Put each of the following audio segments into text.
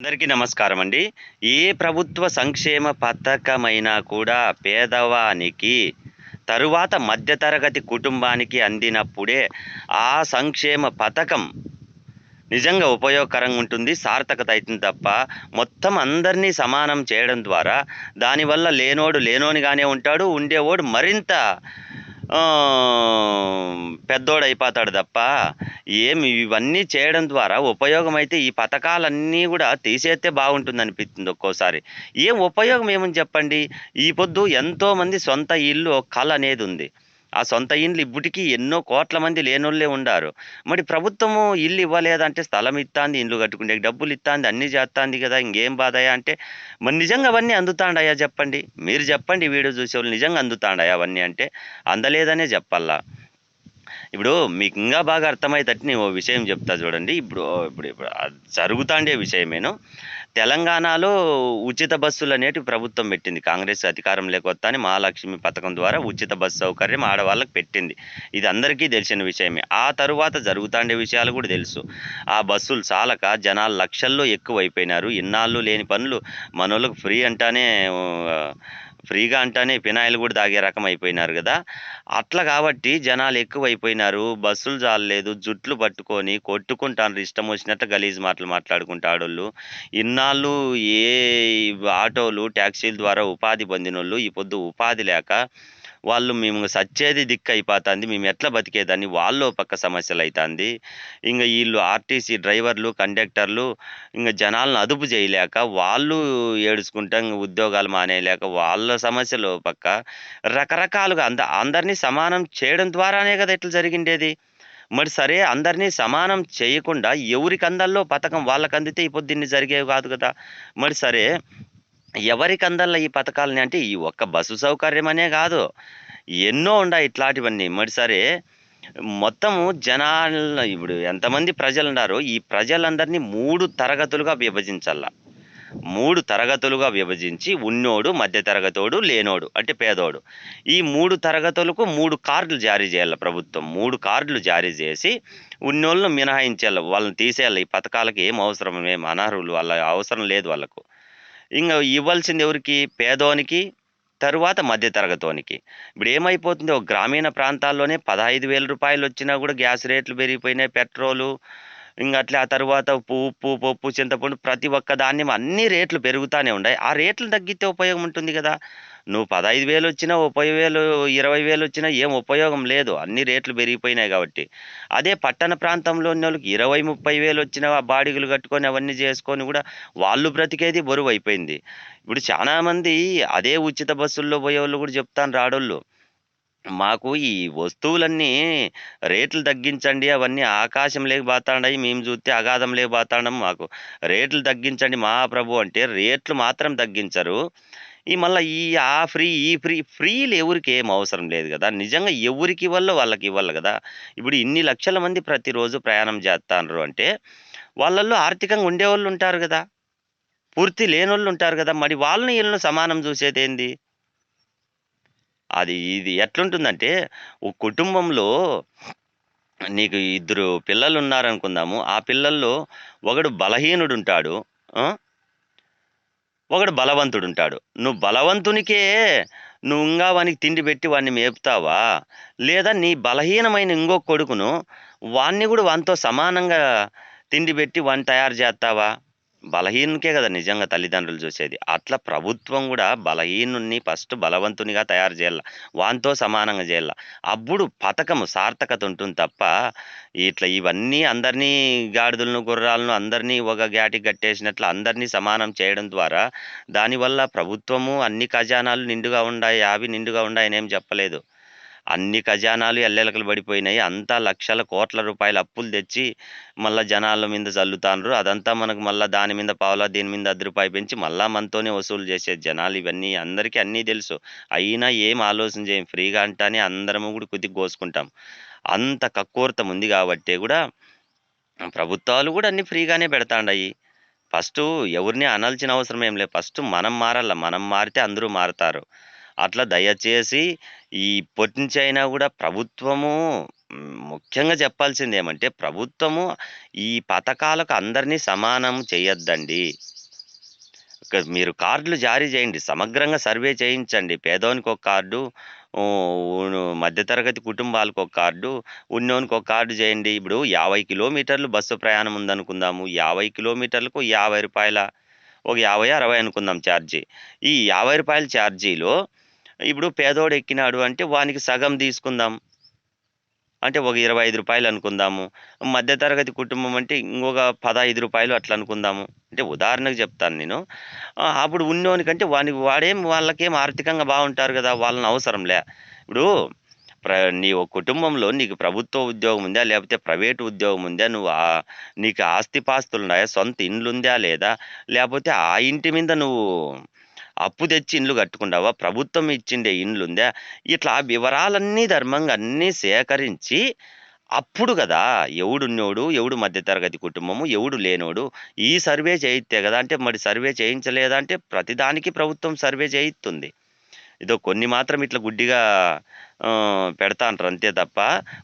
అందరికీ నమస్కారం అండి ఏ ప్రభుత్వ సంక్షేమ పథకమైనా కూడా పేదవానికి తరువాత మధ్యతరగతి కుటుంబానికి అందినప్పుడే ఆ సంక్షేమ పథకం నిజంగా ఉపయోగకరంగా ఉంటుంది సార్థకత అవుతుంది తప్ప మొత్తం అందరినీ సమానం చేయడం ద్వారా దానివల్ల లేనోడు లేనోనిగానే ఉంటాడు ఉండేవాడు మరింత పెద్దోడు అయిపోతాడు తప్ప ఏమి ఇవన్నీ చేయడం ద్వారా ఉపయోగం అయితే ఈ పథకాలన్నీ కూడా తీసేస్తే బాగుంటుంది అనిపిస్తుంది ఒక్కోసారి. ఏం ఉపయోగం ఏమని చెప్పండి? ఈ పొద్దు ఎంతోమంది సొంత ఇల్లు కళ అనేది ఉంది. ఆ సొంత ఇండ్లు ఇప్పటికీ ఎన్నో కోట్ల మంది లేనోళ్ళే ఉండారు. మరి ప్రభుత్వము ఇల్లు ఇవ్వలేదంటే స్థలం ఇస్తాంది ఇండ్లు కట్టుకునే డబ్బులు ఇస్తాంది అన్నీ చేస్తాంది కదా ఇంకేం బాధయా అంటే మరి నిజంగా అవన్నీ అందుతాండయా చెప్పండి? మీరు చెప్పండి వీడియో చూసేవాళ్ళు నిజంగా అందుతాండయా అవన్నీ అంటే? అందలేదనే చెప్పాలా? ఇప్పుడు మీకు ఇంకా బాగా అర్థమయ్యేటట్టు నేను ఓ విషయం చెప్తా చూడండి. ఇప్పుడు ఇప్పుడు ఇప్పుడు జరుగుతాండే విషయమేను. తెలంగాణలో ఉచిత బస్సులు అనేటివి ప్రభుత్వం పెట్టింది. కాంగ్రెస్ అధికారం లేకొత్తాని మహాలక్ష్మి పథకం ద్వారా ఉచిత బస్సు సౌకర్యం ఆడవాళ్ళకి పెట్టింది. ఇది అందరికీ తెలిసిన విషయమే. ఆ తరువాత జరుగుతాండే విషయాలు కూడా తెలుసు. ఆ బస్సులు చాలక జనాలు లక్షల్లో ఎక్కువ అయిపోయినారు ఇన్నాళ్ళు లేని పనులు మనోళ్ళకు ఫ్రీ అంటానే ఫ్రీగా అంటానే ఫినాయిల్ కూడా తాగే రకం అయిపోయినారు కదా. అట్లా కాబట్టి జనాలు ఎక్కువ అయిపోయినారు బస్సులు చాలలేదు జుట్లు పట్టుకొని కొట్టుకుంటాను ఇష్టం వచ్చినట్టు గలీజ్ మాటలు మాట్లాడుకుంటా ఆడోళ్ళు. ఇన్నాళ్ళు ఏ ఆటోలు ట్యాక్సీల ద్వారా ఉపాధి పొందినోళ్ళు ఈ పొద్దు ఉపాధి లేక వాళ్ళు మేము సచ్చేది దిక్కు అయిపోతుంది మేము ఎట్లా బతికేదాన్ని వాళ్ళు ఓ పక్క సమస్యలు అవుతుంది ఇంకా వీళ్ళు ఆర్టీసీ డ్రైవర్లు కండక్టర్లు ఇంకా జనాలను అదుపు చేయలేక వాళ్ళు ఏడుచుకుంటా ఇంక ఉద్యోగాలు మానేయలేక వాళ్ళ సమస్యలు ఓ పక్క రకరకాలుగా అంద అందరినీ సమానం చేయడం ద్వారానే కదా ఇట్లా జరిగిండేది. మరి సరే అందరినీ సమానం చేయకుండా ఎవరికి అందల్లో పథకం వాళ్ళకి అందితే ఈ పొద్దున్నే జరిగేవి కాదు కదా. మరి సరే ఎవరికి అందల్లా ఈ పథకాలని అంటే ఈ ఒక్క బస్సు సౌకర్యం అనే కాదు. ఎన్నో ఉన్నాయి ఇట్లాంటివన్నీ. మరి సరే మొత్తము జనాల ఇప్పుడు ఎంతమంది ప్రజలు ఉన్నారో ఈ ప్రజలందరినీ మూడు తరగతులుగా విభజించాల మూడు తరగతులుగా విభజించి ఉన్నోడు మధ్యతరగతోడు లేనోడు అంటే పేదోడు. ఈ మూడు తరగతులకు మూడు కార్డులు జారీ చేయాలి ప్రభుత్వం. మూడు కార్డులు జారీ చేసి ఉన్నోళ్ళను మినహాయించాలి వాళ్ళని తీసేయాలి ఈ పథకాలకి ఏం అవసరం ఏం అనర్హులు వాళ్ళ అవసరం లేదు వాళ్ళకు. ఇంకా ఇవ్వాల్సింది ఎవరికి? పేదోనికి తరువాత మధ్యతరగతోనికి. ఇప్పుడు ఏమైపోతుంది? ఒక గ్రామీణ ప్రాంతాల్లోనే పదహైదు వేల రూపాయలు వచ్చినా కూడా గ్యాస్ రేట్లు పెరిగిపోయినాయి పెట్రోలు ఇంకా అట్లా ఆ తర్వాత ఉప్పు ఉప్పు పప్పు చింతపండు ప్రతి ఒక్క ధాన్యం అన్ని రేట్లు పెరుగుతూనే ఉన్నాయి. ఆ రేట్లు తగ్గితే ఉపయోగం ఉంటుంది కదా? నువ్వు పదహైదు వేలు వచ్చినా ముప్పై వేలు ఇరవై వేలు వచ్చినా ఏం ఉపయోగం లేదు. అన్ని రేట్లు పెరిగిపోయినాయి కాబట్టి. అదే పట్టణ ప్రాంతంలో ఉన్న వాళ్ళకి ఇరవై ముప్పై వేలు వచ్చిన బాడిగలు కట్టుకొని అవన్నీ చేసుకొని కూడా వాళ్ళు బ్రతికేది బరువు అయిపోయింది. ఇప్పుడు చాలామంది అదే ఉచిత బస్సుల్లో పోయే వాళ్ళు కూడా చెప్తాను రాడోళ్ళు. మాకు ఈ వస్తువులన్నీ రేట్లు తగ్గించండి అవన్నీ ఆకాశం లేకపోతాండాయి మేము చూస్తే అగాధం లేకపోతాండం మాకు. రేట్లు తగ్గించండి మహాప్రభు అంటే రేట్లు మాత్రం తగ్గించరు. ఈ మళ్ళీ ఈ ఆ ఫ్రీ ఈ ఫ్రీ ఫ్రీలు ఎవరికి ఏం అవసరం లేదు కదా. నిజంగా ఎవరికి ఇవ్వాలో వాళ్ళకి ఇవ్వాలి కదా. ఇప్పుడు ఇన్ని లక్షల మంది ప్రతిరోజు ప్రయాణం చేస్తాండ్రు అంటే వాళ్ళల్లో ఆర్థికంగా ఉండేవాళ్ళు ఉంటారు కదా. పూర్తి లేనోళ్ళు ఉంటారు కదా. మరి వాళ్ళని వీళ్ళని సమానం చూసేది ఏంది? అది ఇది ఎట్లుంటుందంటే ఒక కుటుంబంలో నీకు ఇద్దరు పిల్లలు ఉన్నారనుకుందాము. ఆ పిల్లల్లో ఒకడు బలహీనుడు ఉంటాడు ఒకడు బలవంతుడు ఉంటాడు నువ్వు బలవంతునికే నువ్వు ఇంకా వానికి తిండి పెట్టి వాడిని మేపుతావా? లేదా నీ బలహీనమైన ఇంకో కొడుకును వాణ్ణి కూడా వానితో సమానంగా తిండి పెట్టి వాడిని తయారు చేస్తావా? బలహీనకే కదా నిజంగా తల్లిదండ్రులు చూసేది. అట్లా ప్రభుత్వం కూడా బలహీనుని ఫస్ట్ బలవంతునిగా తయారు చేయాల వాంతో సమానంగా చేయాల. అప్పుడు పథకము సార్థకత ఉంటుంది తప్ప ఇట్లా ఇవన్నీ అందరినీ గాడిదలను గుర్రాలను అందరినీ ఒక గాటి కట్టేసినట్లు అందరినీ సమానం చేయడం ద్వారా దానివల్ల ప్రభుత్వము అన్ని ఖజానాలు నిండుగా ఉన్నాయి అవి నిండుగా ఉన్నాయని ఏం చెప్పలేదు. అన్ని ఖజానాలు ఎల్లెలకలు పడిపోయినాయి. అంతా లక్షల కోట్ల రూపాయల అప్పులు తెచ్చి మళ్ళీ జనాల మీద చల్లుతాండ్రు. అదంతా మనకు మళ్ళీ దాని మీద పావులా దీని మీద అర్ధ రూపాయి పెంచి మళ్ళీ మనతోనే వసూలు చేసేది జనాలు ఇవన్నీ అందరికీ అన్నీ తెలుసు. అయినా ఏం ఆలోచన చేయం? ఫ్రీగా అంటానే అందరము కూడా కొద్దిగా కోసుకుంటాం. అంత కక్కుర్తం ఉంది కాబట్టి కూడా ప్రభుత్వాలు కూడా అన్ని ఫ్రీగానే పెడతాండాయి. ఫస్ట్ ఎవరిని అనాల్సిన అవసరం ఏం లేదు ఫస్ట్ మనం మారాల. మనం మారితే అందరూ మారుతారు. అట్లా దయచేసి ఈ ఇప్పటి నుంచి అయినా కూడా ప్రభుత్వము ముఖ్యంగా చెప్పాల్సింది ఏమంటే ప్రభుత్వము ఈ పథకాలకు అందరినీ సమానం చేయొద్దండి. మీరు కార్డులు జారీ చేయండి. సమగ్రంగా సర్వే చేయించండి. పేదోనికి ఒక కార్డు, మధ్యతరగతి మధ్య తరగతి కుటుంబాలకు ఒక కార్డు, ఉన్నోనికి ఒక కార్డు చేయండి. ఇప్పుడు 50 కిలోమీటర్లు బస్సు ప్రయాణం ఉందనుకుందాము. 50 కిలోమీటర్లకు యాభై రూపాయల ఒక 50, 60 అనుకుందాం ఛార్జీ. ఈ యాభై రూపాయల ఛార్జీలో ఇప్పుడు పేదోడు ఎక్కినాడు అంటే వానికి సగం తీసుకుందాం. అంటే ఒక ఇరవై ఐదు రూపాయలు అనుకుందాము. మధ్య తరగతి కుటుంబం అంటే ఇంకొక పదహైదు రూపాయలు అట్లా అనుకుందాము. అంటే ఉదాహరణకు చెప్తాను నేను. అప్పుడు ఉన్నోనికంటే వానికి వాడేం వాళ్ళకేం ఆర్థికంగా బాగుంటారు కదా వాళ్ళని అవసరం లే ఇప్పుడు ప్ర నీ ఒక కుటుంబంలో నీకు ప్రభుత్వ ఉద్యోగం ఉందా? లేకపోతే ప్రైవేట్ ఉద్యోగం ఉందా? నువ్వు నీకు ఆస్తిపాస్తులు ఉన్నాయా సొంత ఇండ్లుందా లేదా? లేకపోతే ఆ ఇంటి మీద నువ్వు అప్పు తెచ్చి ఇండ్లు కట్టుకున్నావా? ప్రభుత్వం ఇచ్చిండే ఇండ్లుందా? ఇట్లా వివరాలన్నీ ధర్మంగా అన్నీ సేకరించి అప్పుడు కదా ఎవడున్నోడు, ఎవడు మధ్య తరగతి కుటుంబము, ఎవడు లేనోడు ఈ సర్వే చేయిత్తే కదా అంటే మరి సర్వే చేయించలేదంటే ప్రతిదానికి ప్రభుత్వం సర్వే చేయిస్తుంది. ఇదో కొన్ని మాత్రం ఇట్లా గుడ్డిగా పెడతా పెడతాంటారు అంతే తప్ప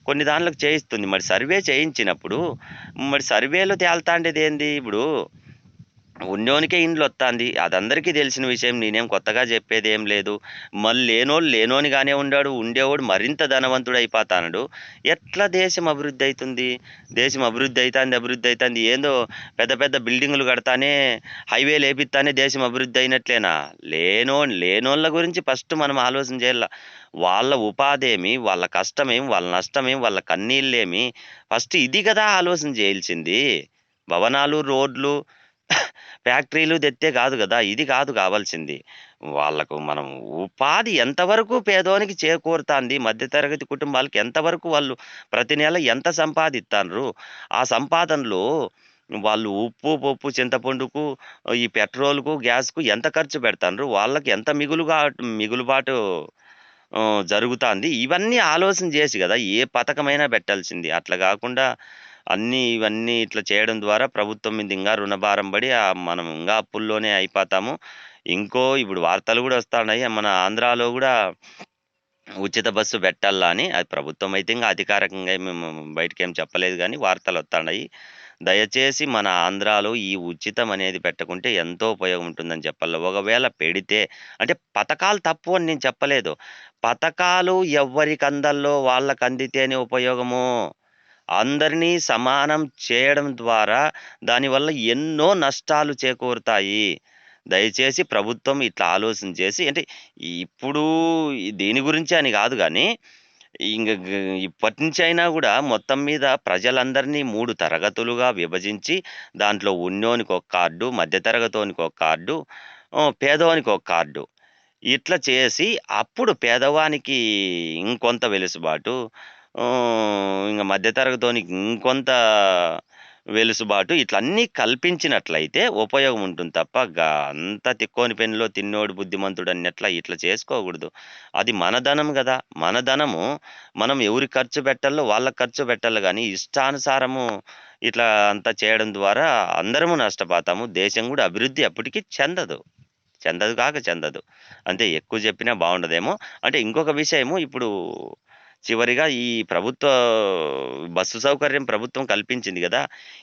కొన్ని దాంట్లోకి చేయిస్తుంది. మరి సర్వే చేయించినప్పుడు మరి సర్వేలో తేల్తాండేదేంది? ఇప్పుడు ఉన్నోనికే వస్తుంది అదందరికీ తెలిసిన విషయం. నేనేం కొత్తగా చెప్పేదేం లేదు. మళ్ళీ లేనోళ్ళు లేనోనిగానే ఉండాడు. ఉండేవాడు మరింత ధనవంతుడు ధనవంతుడయిపోతాన్నాడు. ఎట్లా దేశం అభివృద్ధి అవుతుంది దేశం అభివృద్ధి అవుతుంది అభివృద్ధి అవుతుంది ఏందో పెద్ద పెద్ద బిల్డింగులు కడతానే, హైవే లేపిస్తానే దేశం అభివృద్ధి అయినట్లేనా? లేనో లేనోళ్ళ గురించి ఫస్ట్ మనం ఆలోచన చేయాల. వాళ్ళ ఉపాధేమి? వాళ్ళ కష్టమేమి? వాళ్ళ నష్టమేమి? వాళ్ళ కన్నీళ్ళేమి? ఫస్ట్ ఇది కదా ఆలోచన చేయాల్సింది. భవనాలు, రోడ్లు, ఫ్యాక్టరీలు తెత్తే కాదు కదా ఇది కాదు కావాల్సింది. వాళ్ళకు మనం ఉపాధి ఎంతవరకు పేదోనికి చేకూరుతాంది? మధ్యతరగతి కుటుంబాలకు కుటుంబాలకి ఎంతవరకు వాళ్ళు ప్రతి నెల ఎంత సంపాదిస్తారు ఆ సంపాదనలో వాళ్ళు ఉప్పు, పప్పు, చింతపండుకు, ఈ పెట్రోల్‌కు, గ్యాస్‌కు ఎంత ఖర్చు పెడతాండ్రు? వాళ్ళకి ఎంత మిగులుగా మిగులుబాటు జరుగుతుంది ఇవన్నీ ఆలోచన చేసి కదా ఏ పథకమైనా పెట్టాల్సింది. అట్లా కాకుండా అన్నీ ఇవన్నీ ఇట్లా చేయడం ద్వారా ప్రభుత్వం మీద ఇంకా రుణభారం పడి మనం ఇంకా అప్పుల్లోనే అయిపోతాము. ఇంకో ఇప్పుడు వార్తలు కూడా వస్తున్నాయి మన ఆంధ్రాలో కూడా ఉచిత బస్సు పెట్టాలా అని. అది ప్రభుత్వం అయితే ఇంకా అధికారికంగా మేము బయటికేం చెప్పలేదు కానీ వార్తలు వస్తున్నాయి దయచేసి మన ఆంధ్రాలో ఈ ఉచితం అనేది పెట్టకుంటే ఎంతో ఉపయోగం ఉంటుందని చెప్పాలి ఒకవేళ పెడితే అంటే పథకాలు తప్పు అని నేను చెప్పలేదు. పథకాలు ఎవ్వరికందాల్లో వాళ్ళకందితేనే ఉపయోగము. అందరినీ సమానం చేయడం ద్వారా దానివల్ల ఎన్నో నష్టాలు చేకూరుతాయి. దయచేసి ప్రభుత్వం ఇట్లా ఆలోచన చేసి అంటే ఇప్పుడు దీని గురించి అని కాదు కానీ ఇంక ఇప్పటి నుంచి అయినా కూడా మొత్తం మీద ప్రజలందరినీ మూడు తరగతులుగా విభజించి దాంట్లో ఉన్నోనికి ఒక కార్డు, మధ్యతరగతోనికి ఒక కార్డు, పేదవానికి ఒక కార్డు. ఇట్లా చేసి అప్పుడు పేదవానికి ఇంకొంత వెలుసుబాటు, ఇంకా ఇంగ మధ్య ఇంకొంత వెలుసుబాటు ఇట్లా అన్నీ కల్పించినట్లయితే ఉపయోగం ఉంటుంది తప్ప అంత తిక్కోని పెన్నులో తిన్నోడు బుద్ధిమంతుడు అన్నట్లా ఇట్లా చేసుకోకూడదు. అది మన ధనం కదా మన ధనము మనం ఎవరికి ఖర్చు పెట్టాలో వాళ్ళ ఖర్చు పెట్టాలి కానీ ఇష్టానుసారము ఇట్లా అంతా చేయడం ద్వారా అందరము నష్టపోతాము. దేశం కూడా అభివృద్ధి అప్పటికి చెందదు. చెందదు కాక చెందదు. అంతే ఎక్కువ చెప్పినా బాగుండదేమో అంటే ఇంకొక విషయము ఇప్పుడు చివరిగా ఈ ప్రభుత్వ బస్సు సౌకర్యం ప్రభుత్వం కల్పించింది కదా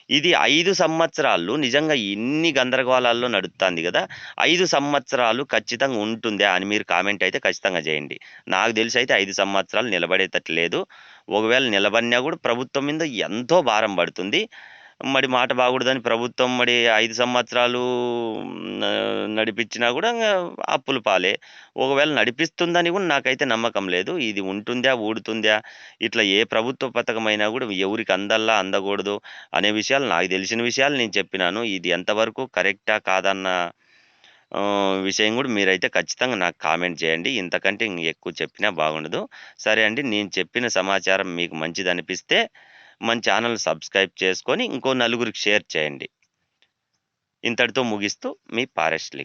ఇది ఐదు సంవత్సరాలు నిజంగా ఇన్ని గందరగోళాల్లో నడుస్తుంది కదా ఐదు సంవత్సరాలు ఖచ్చితంగా ఉంటుందా అని మీరు కామెంట్ అయితే ఖచ్చితంగా చేయండి. నాకు తెలిసి అయితే ఐదు సంవత్సరాలు నిలబడేటట్టు లేదు. ఒకవేళ నిలబడినా కూడా ప్రభుత్వం మీద ఎంతో భారం పడుతుంది. మరి మాట బాగూడదని ప్రభుత్వం మరి ఐదు సంవత్సరాలు నడిపించినా కూడా అప్పులు అప్పుల పాలే. ఒకవేళ నడిపిస్తుందని కూడా నాకైతే నమ్మకం లేదు. ఇది ఉంటుందా? ఊడుతుందా? ఇట్లా ఏ ప్రభుత్వ పథకమైనా కూడా ఎవరికి అందల్లా అందకూడదు అనే విషయాలు నాకు తెలిసిన విషయాలు నేను చెప్పినాను. ఇది ఎంతవరకు కరెక్టా? కాదన్న విషయం కూడా మీరైతే ఖచ్చితంగా నాకు కామెంట్ చేయండి. ఇంతకంటే ఎక్కువ చెప్పినా బాగుండదు. సరే అండి. నేను చెప్పిన సమాచారం మీకు మంచిదనిపిస్తే మన ఛానల్ సబ్స్క్రైబ్ చేసుకొని ఇంకో నలుగురికి షేర్ చేయండి. ఇంతటితో ముగిస్తూ మీ పారెస్ట్